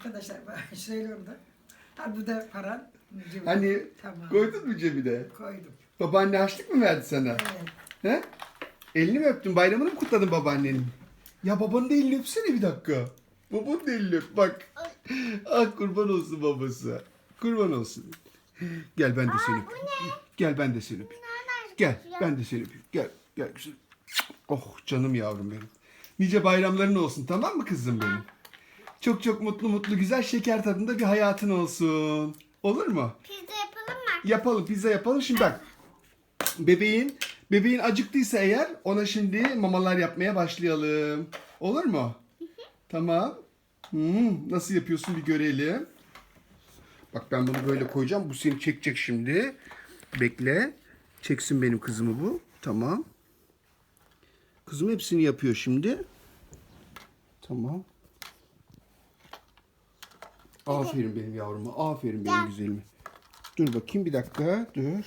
Arkadaşlar ben söylüyorum da. Ha bu da paran. cebine. Hani Tamam. koydun mu cebine? Koydum. Babaanne harçlık mı verdi sana? Evet. He? Elini mi öptün? Bayramını mı kutladın babaannenin? Ya babanın da elini öpsene bir dakika. Babanın da elini öp bak. Ah kurban olsun babası. Kurban olsun. Gel ben de seni öpeyim. Gel ben de seni öpeyim. Gel ben de seni öpeyim. Gel gel güzel. Oh canım yavrum benim. Nice bayramların olsun tamam mı kızım benim? Çok çok mutlu mutlu güzel şeker tadında bir hayatın olsun. Olur mu? Pizza yapalım mı? Yapalım pizza yapalım. Şimdi bak. Bebeğin bebeğin acıktıysa eğer ona şimdi mamalar yapmaya başlayalım. Olur mu? Tamam. Hmm, nasıl yapıyorsun bir görelim. Bak ben bunu böyle koyacağım. Bu seni çekecek şimdi. Bekle. Çeksin benim kızımı bu. Tamam. Kızım hepsini yapıyor şimdi. Tamam. Aferin benim yavruma. Aferin benim güzelime. Dur bakayım bir dakika. Dur.